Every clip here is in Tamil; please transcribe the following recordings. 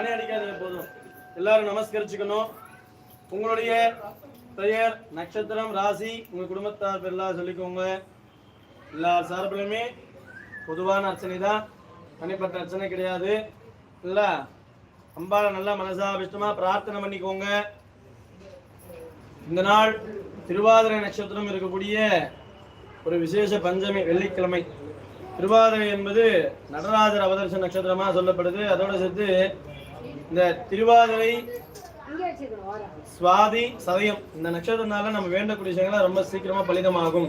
நானே அடிக்காது போதும். எல்லாரும் நமஸ்கரிச்சுக்கணும். உங்களுடைய பெயர் நட்சத்திரம் ராசி உங்க குடும்பத்தார் பேர்லாம் சொல்லிக்கோங்க. எல்லா சார்பிலுமே பொதுவான அர்ச்சனை தான். தனிப்பட்ட அர்ச்சனை கிடையாது. இல்ல? அம்பாளை நல்லா மனசா விஷ்டமா பிரார்த்தனை பண்ணிக்கோங்க. இந்த நாள் திருவாதிரை நட்சத்திரம் இருக்கக்கூடிய ஒரு விசேஷ பஞ்சமி வெள்ளிக்கிழமை. திருவாதிரை என்பது நடராஜர் அவதர்ச நட்சத்திரமா சொல்லப்படுது. அதோட சேர்த்து இந்த திருவாதிரை சுவாதி சதயம். இந்த நட்சத்திரனால நம்ம வேண்டக்கூடிய விஷயங்கள்லாம் ரொம்ப சீக்கிரமா பலிதமாகும்.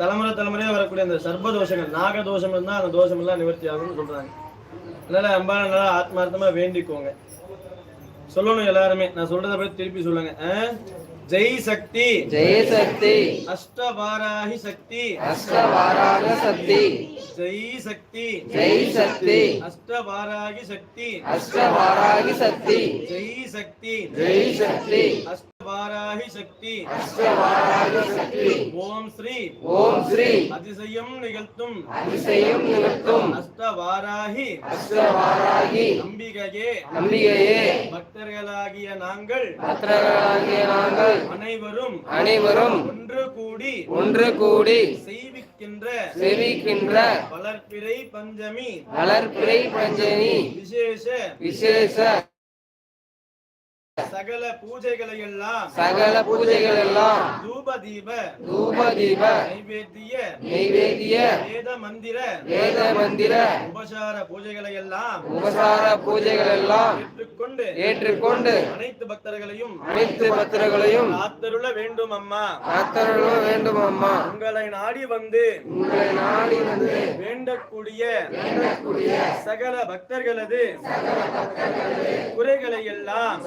தலைமுறை தலைமுறையா வரக்கூடிய அந்த சர்ப தோஷங்கள் நாக தோஷம் இருந்தால் அந்த தோஷம் எல்லாம் நிவர்த்தி ஆகும்னு சொல்றாங்க. அதனால அம்பா நல்லா ஆத்மார்த்தமா வேண்டிக்கோங்க. சொல்லணும் எல்லாருமே. நான் சொல்றத பத்தி திருப்பி சொல்லுங்க. ஆ? ஜெய் சக்தி ஜெய சக்தி அஷ்டபாராகி சக்தி அஷ்டவாராக சக்தி ஜெய் சக்தி ஜெய் சக்தி அஷ்டபாராகி சக்தி அஷ்டவாராகி சக்தி ஜெய் சக்தி ஜெய் சக்தி. அஷ்டபாராகி சக்தி அஷ்டவாராக சக்தி. ஓம் ஸ்ரீ. ஓம் ஸ்ரீ. அதிசயம் நிகழ்த்தும். அதிசயம் நிமித்தம் அஷ்டவாராகி அஷ்டவாராகி அம்பிகையே அம்பிகையே பக்தர்களாகிய நாங்கள். பத்திரர்களாகிய நாங்கள். அனைவரும். அனைவரும். ஒன்று கூடி. ஒன்று கூடி. செய்விக்கின்ற சேவிக்கின்ற. வளர்ப்பிறை பஞ்சமி. வளர்பிறை பஞ்சமி. விசேஷ. விசேஷ. சகல பூஜைகளை எல்லாம் சகல பூஜைகள் எல்லாம் தூப தீப தூப தீப நைவேத்திய நைவேத்திய வேத மந்திர வேத மந்திர உபசார பூஜைகளை எல்லாம் உபசார பூஜைகள் எல்லாம் ஏற்றுக்கொண்டு ஏற்றுக்கொண்டு அனைத்து பக்தர்களையும் அனைத்து பத்திரங்களையும் காத்தருள வேண்டும் அம்மா காத்தருள வேண்டும் அம்மா உங்களை நாடி வந்து உங்களை நாடி வந்து வேண்டக்கூடிய சகல பக்தர்களது குறைகளை எல்லாம்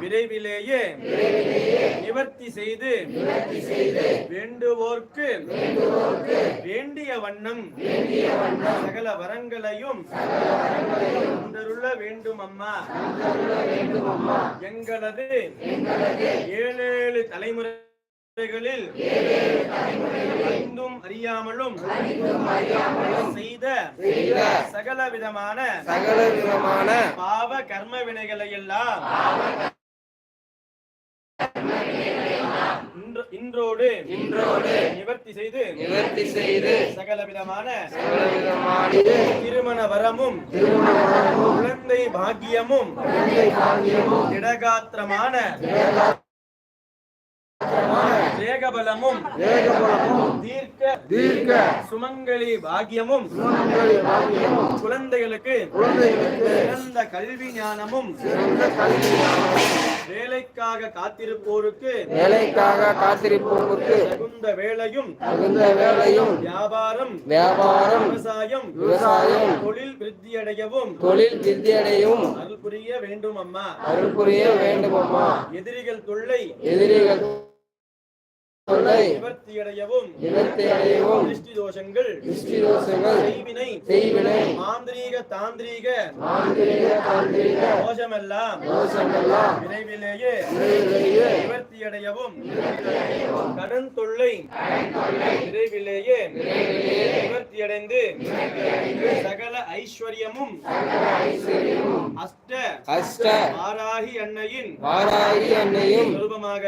விரைவிலேயே நிவர்த்தி செய்து வேண்டுவோர்க்கு வேண்டிய வண்ணம் சகல வரங்களையும் தந்தருள வேண்டும் அம்மா எங்களது ஏழேழு தலைமுறைகளில் அறிந்தும் அறியாமலும் செய்த சகல விதமான சகல விதமான பாவ கர்ம வினைகளை எல்லாம் இன்று- இன்றோடு இன்றோடு நிவர்த்தி செய்து நிவர்த்தி செய்து சகல விதமான சகல விதமான திருமண வரமும் குழந்தை பாக்கியமும் திடகாத்திரமான தேகபலமும் தீர்க்க தீர்க்க சுமங்கலி பாக்கியமும் குழந்தைகளுக்கு சிறந்த கல்வி ஞானமும் வேலைக்காக காத்திருப்போருக்கு வேலைக்காக காத்திருப்போருக்கு தகுந்த வேலையும் தகுந்த வேலையும் வியாபாரம் வியாபாரம் விவசாயம் விவசாயம் தொழில் விருத்தியடையவும் தொழில் வித்தியடையும் அருள் புரிய வேண்டும் அம்மா அருள் புரிய வேண்டும் அம்மா எதிரிகள் தொல்லை எதிரிகள் நிவர்த்தியடையவும் நிவர்த்தி அடையவும் திருஷ்டி தோஷங்கள் திருஷ்டி தோஷங்கள் செய்வினை செய்வினை மாந்திரீக தாந்திரீக மாந்திரிக தாந்திரிக தோஷமெல்லாம் தோஷமெல்லாம் விரைவிலேயே விரைவிலேயே நிவர்த்தியடையவும் கடன் தொல்லை விரைவிலேயே நிவர்த்தியடைந்து சகல ஐஸ்வர்யமும் அஷ்ட அஷ்ட ஆராகி அன்னையின் வாராகி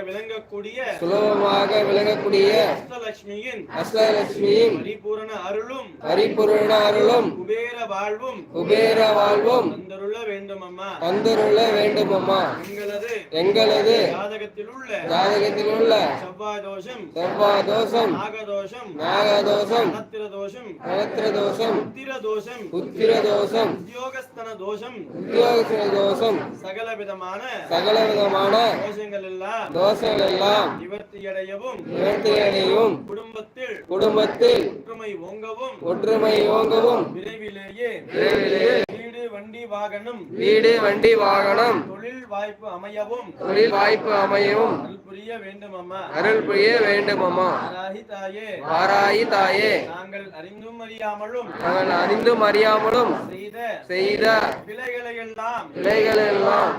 விளங்கக்கூடிய சுலபமாக விளங்கக்கூடிய அஷ்டலட்சுமியின் அஷ்டலட்சுமியும் பரிபூரண அருளும் பரிபூரண அருளும் குபேர வாழ்வும் குபேர வாழ்வும் தந்தருள வேண்டும் அம்மா தந்துருள வேண்டும் அம்மா எங்களது எங்களது ஜாதகத்தில் உள்ள ஜாதகத்தில் உள்ள செவ்வாய் தோஷம் செவ்வாய் தோஷம் நாகதோஷம் நாகதோஷம் நத்திர தோஷம் நவத்திர தோஷம் புத்திர தோஷம் புத்திர தோஷம் உத்தியோகஸ்தன தோஷம் உத்தியோக தோஷம் சகல விதமான சகல விதமான தோஷங்கள் எல்லாம் தோஷங்கள் எல்லாம் நிவர்த்தியடையவும் நிவர்த்தியடையும் குடும்பத்தில் குடும்பத்தில் ஒற்றுமை ஓங்கவும் ஒற்றுமை ஓங்கவும் விரைவிலேயே விரைவிலேயே வீடு வண்டி வாகனம் வீடு வண்டி வாகனம் தொழில் வாய்ப்பு அமையவும் தொழில் வாய்ப்பு அமையவும் அருள் புரிய வேண்டும் அம்மா அருள் புரிய வேண்டும் அம்மா தாயே. வாராயி தாயே. நாங்கள் அறிந்தும் அறியாமலும் நாங்கள் அறிந்தும் அறியாமலும் செய்த செய்த பிழைகளை எல்லாம் பிழைகள் எல்லாம்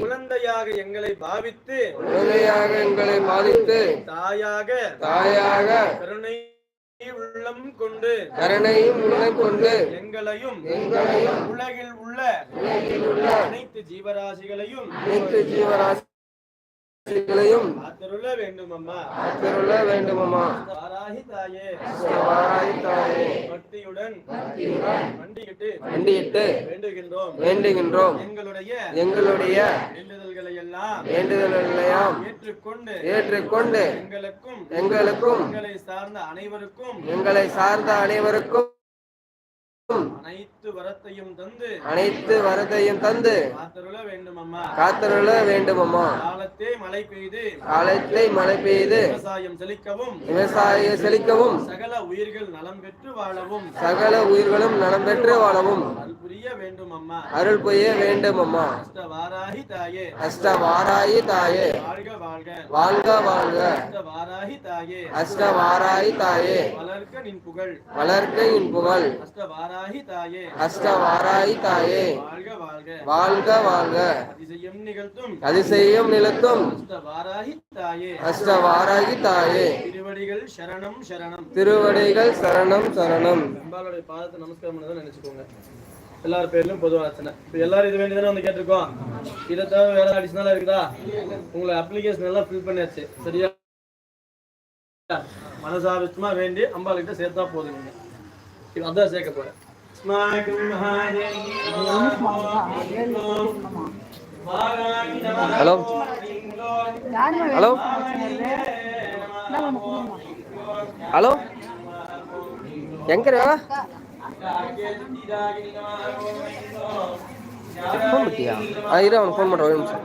குழந்தையாக எங்களை பாவித்து உண்மையாக எங்களை பாதித்து தாயாக தாயாக கருணை உள்ளம் கொண்டு கருணையும் உள்ள கொண்டு எங்களையும் எங்களையும் உலகில் உள்ள அனைத்து ஜீவராசிகளையும் அனைத்து ஜீவராசிகளையும் காத்தருள வேண்டும் அம்மா திருள்ள வேண்டுமம்மா. வாராகி தாயே. தாயே. பக்தியுடன் வண்டியிட்டு வண்டியிட்டு வேண்டுகின்றோம். வேண்டுகின்றோம். எங்களுடைய எங்களுடைய வேண்டுதல்களை எல்லாம் வேண்டுதலையும் ஏற்றுக்கொண்டு ஏற்றுக்கொண்டு எங்களுக்கும் எங்களுக்கும் எங்களை சார்ந்த அனைவருக்கும் எங்களை சார்ந்த அனைவருக்கும் அனைத்து வரத்தையும் தந்து அனைத்து வரத்தையும் தந்து காத்தருள வேண்டும் அம்மா காத்தருள வேண்டுமம்மா. காலத்தே மழை பெய்து காலத்தை மழை பெய்து விவசாயம் செழிக்கவும். விவசாய செழிக்கவும். சகல உயிர்கள் நலம் பெற்று வாழவும். சகல உயிர்களும் நலம் பெற்று வாழவும். அருள் புரிய வேண்டும் அம்மா அருள் புரிய வேண்டும் அம்மா அஷ்ட வாராகி தாயே. அஷ்ட வாராயி தாயே. வாழ்க வாழ்க. வாழ்க வாழ்க. அஷ்ட வாராகி தாயே. அஷ்ட வாராயி தாயே. வளர்க்க நின் புகழ். வளர்க்க இன் புகழ். அஷ்ட வாராகி தாயே அஷ்ட வாராயி தாயே வாழ்க வாழ்க. வாழ்க வாழ்க. அதிசயம் நிகழ்த்தும். அதிசயம் நிலத்தும் அஷ்ட வாராகி தாயே அஷ்ட வாராகி தாயே திருவடிகள் சரணம் சரணம். திருவடிகள் சரணம் சரணம். அம்பாளுடைய பாதத்தை நமஸ்காரம் பண்ணதான் நினைச்சுக்கோங்க. எல்லார் பேர்லயும் பொதுவாக அர்ச்சனை இப்போ எல்லாரும் இது வேண்டி தானே வந்து கேட்டிருக்கோம்? இதை தவிர வேற அடிஷனலா இருக்குதா? உங்களை அப்ளிகேஷன் எல்லாம் ஃபில் பண்ணியாச்சு. சரியா? மனசாபிஷ்டமா வேண்டி அம்பாளுக்கிட்ட சேர்த்தா இப்ப அதான் சேர்க்க போறேன். ஹலோ ஹலோ ஹலோ எங்க ஃபோன் பண்ணியா ஆ இரு அவனுக்கு ஃபோன் பண்ணுறேன் ஒரு நிமிஷம்.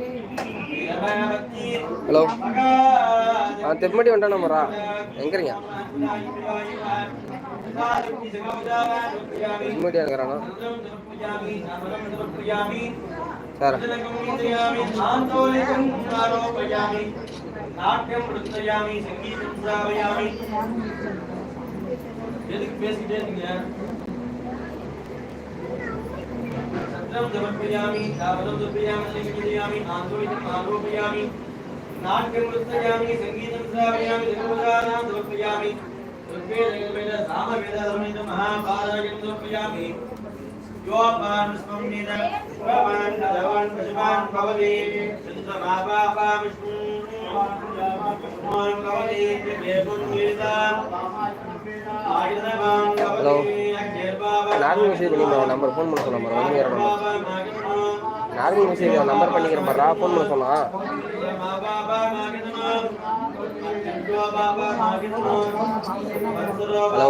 ஹலோ ஆ தென்மடி வந்துட்டா நம்பரா எங்கிறீங்க? தென்மடியா இருக்கிறானா? சார். நாட்டியம் சங்கீதம் எதுக்கு பேசிட்டே இருக்கீங்க? ఉత్తరం దమర్పయామి దావనం దుర్పయామి నిమిజయామి ఆందోళిత ఆందోపయామి నాట్యం నృత్యయామి సంగీతం శ్రావయామి దుర్గుదానాం దుర్పయామి దుర్వేదేన రామ వేద రమణీత మహాపారాయణం దుర్పయామి యోపాన్ స్వమ్నిద ప్రవన్ దవన్ పశుపాన్ భవదే చంద్రమాపాపా విష్ణు మహాపాపాన్ భవదే వేగుం వేదా ஹலோ. நார்மல் மெசேஜ் பண்ணிக்கிறோம் நம்பர் ஃபோன் பண்ண சொன்ன மாதிரி ஒன்று நம்பர். நார்மல் மெசேஜ் நம்பர் பண்ணிக்கிற மாதிரா ஃபோன் பண்ண சொன்னா. ஹலோ.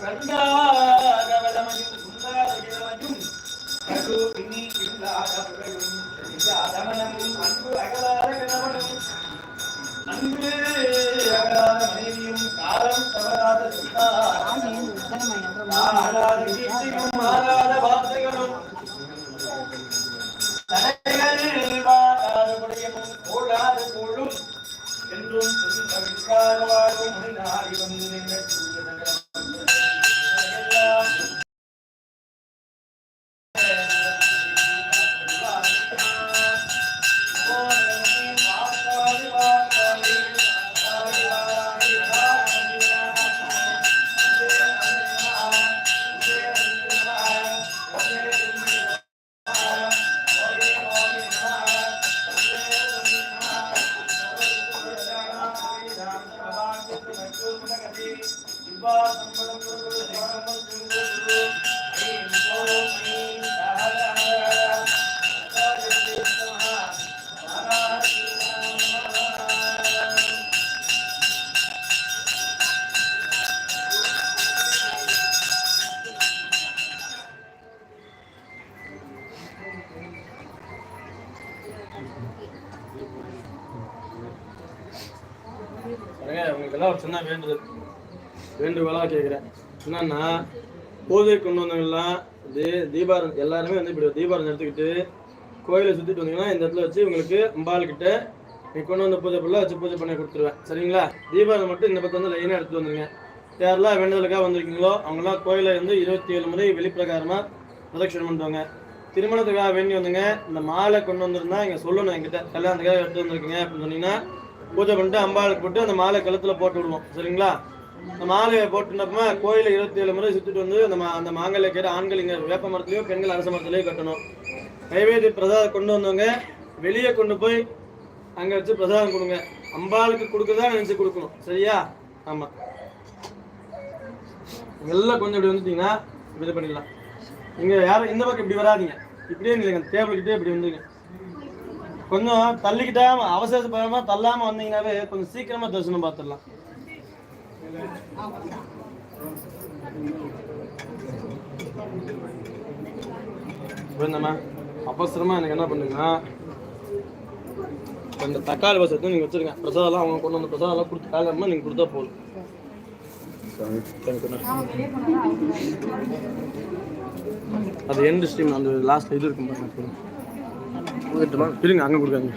கருணாகவலமையும் சுந்தரகிழமையும் கரு பின்னி இல்லாத புகழும் காலம் தவறாத சின்ன வேண்டுதல் வேண்டுகோளாக கேட்குறேன். என்னன்னா பூஜை கொண்டு வந்தவங்கலாம் இது தீபாரம் எல்லாருமே வந்து இப்படி தீபாரம் எடுத்துக்கிட்டு கோயிலை சுற்றிட்டு வந்தீங்கன்னா இந்த இடத்துல வச்சு உங்களுக்கு அம்பாள் கிட்ட நீ கொண்டு வந்த பூஜை பொருளை வச்சு பூஜை பண்ணி கொடுத்துருவேன். சரிங்களா? தீபாவளி மட்டும் இந்த பக்கம் வந்து லைனாக எடுத்து வந்துருங்க. யாரெல்லாம் வேண்டுதலுக்காக வந்திருக்கீங்களோ அவங்களாம் கோயிலை வந்து இருபத்தி ஏழு முறை வெளிப்பிரகாரமாக பிரதட்சணம் பண்ணுவாங்க. திருமணத்துக்காக வேண்டி வந்துங்க இந்த மாலை கொண்டு வந்திருந்தா இங்கே சொல்லணும் என்கிட்ட. கல்யாணத்துக்காக எடுத்து வந்திருக்கீங்க அப்படின்னு சொன்னீங்கன்னா பூஜை பண்ணிட்டு அம்பாளுக்கு போட்டு அந்த மாலை கழுத்துல போட்டு விடுவோம். சரிங்களா? அந்த மாலையை போட்டுனப்பமா கோயில இருபத்தி ஏழு முறை சுத்திட்டு வந்து அந்த மா- அந்த மாங்கல்ய கேட்டு ஆண்கள் இங்க வேப்ப மரத்துலயோ பெண்கள் அரச மரத்துலையோ கட்டணும். நைவேத்திய பிரசாதம் கொண்டு வந்தவங்க வெளியே கொண்டு போய் அங்க வச்சு பிரசாதம் கொடுங்க. அம்பாளுக்கு கொடுக்கறதா நினைச்சு கொடுக்கணும். சரியா? ஆமா. எல்லாம் கொஞ்சம் இப்படி வந்துட்டீங்கன்னா இது பண்ணிடலாம். இங்க யாரும் இந்த பக்கம் இப்படி வராதீங்க. இப்படியே நில்லுங்க. டேபிள் கிட்டே இப்படி வந்துருங்க கொஞ்சம் தள்ளிக்கிட்டா அவசரப்படாம தள்ளாம வந்தீங்கன்னாவே கொஞ்சம் சீக்கிரமா தரிசனம் பார்த்துடலாம் புரிந்தம்மா அவசரமா எனக்கு என்ன பண்ணுங்கன்னா இந்த தக்காளி வசத்தை நீங்க வச்சிருங்க. பிரசாதெல்லாம் அவங்க கொண்டு வந்த பிரசாதெல்லாம் கொடுத்து காலமா நீங்க கொடுத்தா போதும். அது எண்டு ஸ்ட்ரீம் அந்த லாஸ்ட் இது இருக்கும் பாருங்க. கொடுத்துட்டுமா இருங்க அங்கே கொடுக்காங்க